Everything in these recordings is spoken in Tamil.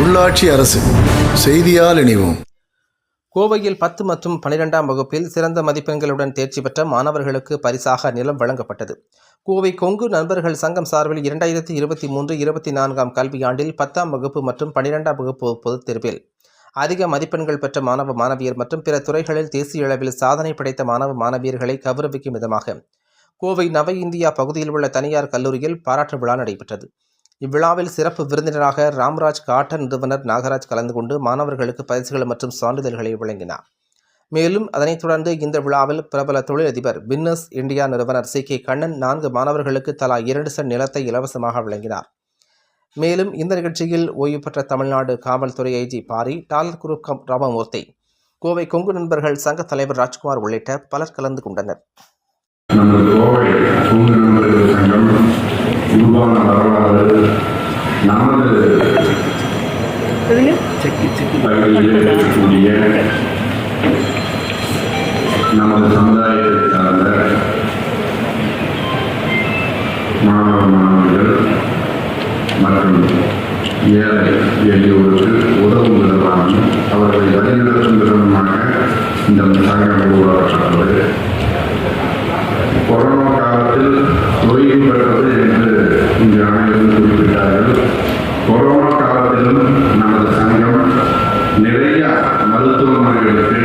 உள்ளாட்சி அரசு செய்தியால் இணைவோம். கோவையில் பத்து மற்றும் பனிரெண்டாம் வகுப்பில் சிறந்த மதிப்பெண்களுடன் தேர்ச்சி பெற்ற மாணவர்களுக்கு பரிசாக நிலம் வழங்கப்பட்டது. கோவை கொங்கு நண்பர்கள் சங்கம் சார்பில் இரண்டாயிரத்தி இருபத்தி மூன்று இருபத்தி நான்காம் கல்வியாண்டில் பத்தாம் வகுப்பு மற்றும் பனிரெண்டாம் வகுப்பு பொதுத் தேர்வில். அதிக மதிப்பெண்கள் பெற்ற மாணவ மாணவியர் மற்றும் பிற துறைகளில் தேசிய அளவில் சாதனை படைத்த மாணவ மாணவியர்களை கௌரவிக்கும் விதமாக கோவை நவ இந்தியா பகுதியில் உள்ள தனியார் கல்லூரியில் பாராட்டு விழா நடைபெற்றது. இவ்விழாவில் சிறப்பு விருந்தினராக ராம்ராஜ் காட்டன் நிறுவனர் நாகராஜ் கலந்து கொண்டு மாணவர்களுக்கு பரிசுகள் மற்றும் சான்றிதழ்களை வழங்கினார். மேலும் அதனைத் தொடர்ந்து இந்த விழாவில் பிரபல தொழிலதிபர் பின்னஸ் இந்தியா நிறுவனர் சி. கே. கண்ணன் நான்கு மாணவர்களுக்கு தலா இரண்டு சென் நிலத்தை இலவசமாக வழங்கினார். மேலும் இந்த நிகழ்ச்சியில் ஓய்வு பெற்ற தமிழ்நாடு காவல்துறை ஐஜி பாரி டாலர் குரு கம் ராமமூர்த்தி கோவை கொங்கு நண்பர்கள் சங்க தலைவர் ராஜ்குமார் உள்ளிட்ட பலர் கலந்து கொண்டனர். உருவான வரலாறு நமது பகுதியில் இருக்கக்கூடிய நமது சமுதாயத்தை சார்ந்த மாணவ மாணவிகள் மற்றும் ஏழை எளியோருக்கு உதவும் விதமாகவும் அவர்களை வழிநடத்தும் விதமாக இந்த சங்கம் உருவாக்கப்பட்டது. கொரோனா காலத்தில் ஓய்வு பெற்றது என்று இங்கு அனைவரும் குறிப்பிட்டார்கள். கொரோனா காலத்திலும் நமது சங்கம் நிறைய மருத்துவமனைகளுக்கு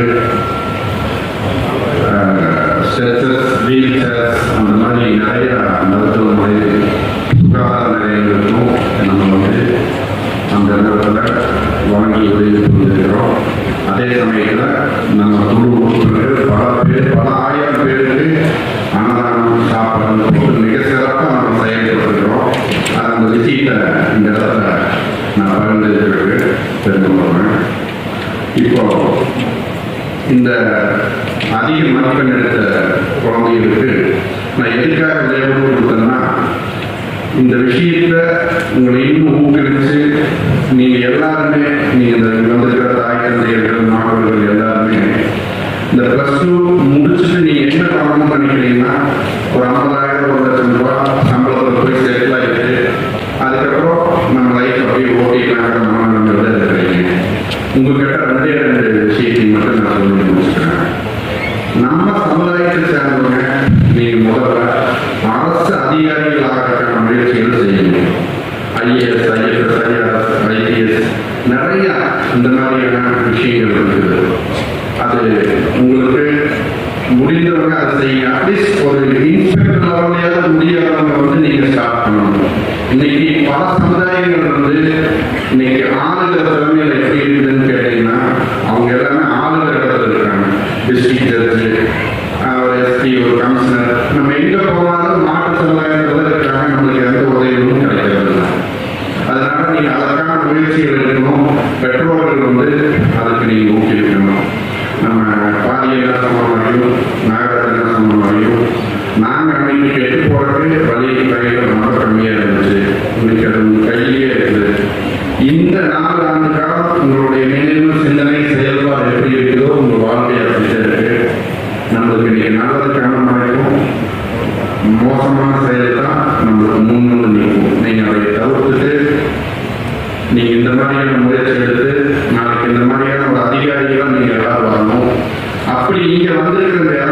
ஸ்ட்ரெச்சர்ஸ் வீல் சேர்ஸ் அந்த மாதிரி நிறைய மருத்துவமனை சுகாதார நிலையங்களுக்கும் நம்ம வந்து அந்த நேரத்தில் வழங்கி உதவி கொண்டிருக்கிறோம் அதே சமயத்தில் விஷயத்தை இந்த இடத்துல நான் பகிர்ந்துருக்கு தெரிந்து கொள்வேன் இப்போ இந்த அதிக மதிப்பெண் எடுத்த குழந்தைகளுக்கு நான் எதுக்காக தேவை கொடுத்தேன்னா இந்த விஷயத்த உங்களை இன்னும் ஊக்குவிச்சு நீங்க எல்லாருமே நீங்க இந்த வந்திருக்கிற தாய் தந்தையர்கள் மாணவர்கள் எல்லாருமே இந்த பிளஸ் டூ முடிச்சுட்டு நீங்க என்ன பண்ணணும்னு நினைக்கிறீங்கன்னா ஒரு ஐம்பதாயிரம் ஒரு லட்சம் ரூபாய் சம்பளத்தில் போய் அப்படியே ஓட்டிக்கலாங்கிற உங்ககிட்ட ரெண்டே ரெண்டு விஷயத்தை மட்டும் நான் சொல்லி முடிச்சுக்கிறேன் நம்ம சமுதாயத்தை சேர்ந்தவங்க நீங்க முதல்ல அரசு அதிகாரிகள் ஆகிறதுக்கான முயற்சிகள் ஐஏஎஸ் ஐஎஃப்எஸ் ஐஆர்எஸ் ஐபிஎஸ் நிறைய இந்த மாதிரியான விஷயங்கள் இருக்குது அது உங்களுக்கு முடிந்தவங்க அதை செய்யுங்க அட்லீஸ்ட் ஒரு இன்ஸ்பெக்டர் லெவலையாவது முடியாதவங்க வந்து நீங்க ஸ்டார்ட் பண்ணணும் இன்னைக்கு பல சமுதாயங்கள் இன்னைக்கு ஆளுகிற திறமையில எப்படி இருக்குதுன்னு கேட்டீங்கன்னா அவங்க எல்லாமே ஆளுகிற இடத்துல இருக்காங்க. டிஸ்ட்ரிக்ட் ஜட்ஜு ஒரு எஸ்பி ஒரு கமிஷனர். நம்ம எங்க போனாலும் மாற்று சமுதாயத்தில் இருக்காங்க. நம்மளுக்கு எந்த உதவியும் கிடைக்கிறது இல்லை. அதனால நீங்க அதற்கான முயற்சிகள் எடுக்கணும். பெற்றோர்கள் வந்து அதுக்கு நீங்க ஊக்குவிக்கணும். நம்ம பாலியல் சம்பந்தமாயும் நாகராஜன சம்பந்தமாயும் நாங்கள் அன்னைக்கு கெட்டு போறதுக்கு வழி கையில் நம்மளுக்கு இன்னைக்கு நல்லதுக்கான மழைக்கும் மோசமான செயல் தான் நம்மளுக்கு முன்னுண்டு நிற்கும். நீங்க அதை தவிர்த்துட்டு நீங்க இந்த மாதிரியான முயற்சி எடுத்து நாளைக்கு இந்த மாதிரியான ஒரு அதிகாரிகளாக நீங்க எல்லாரும் வரணும். அப்படி இங்க வந்திருக்கிற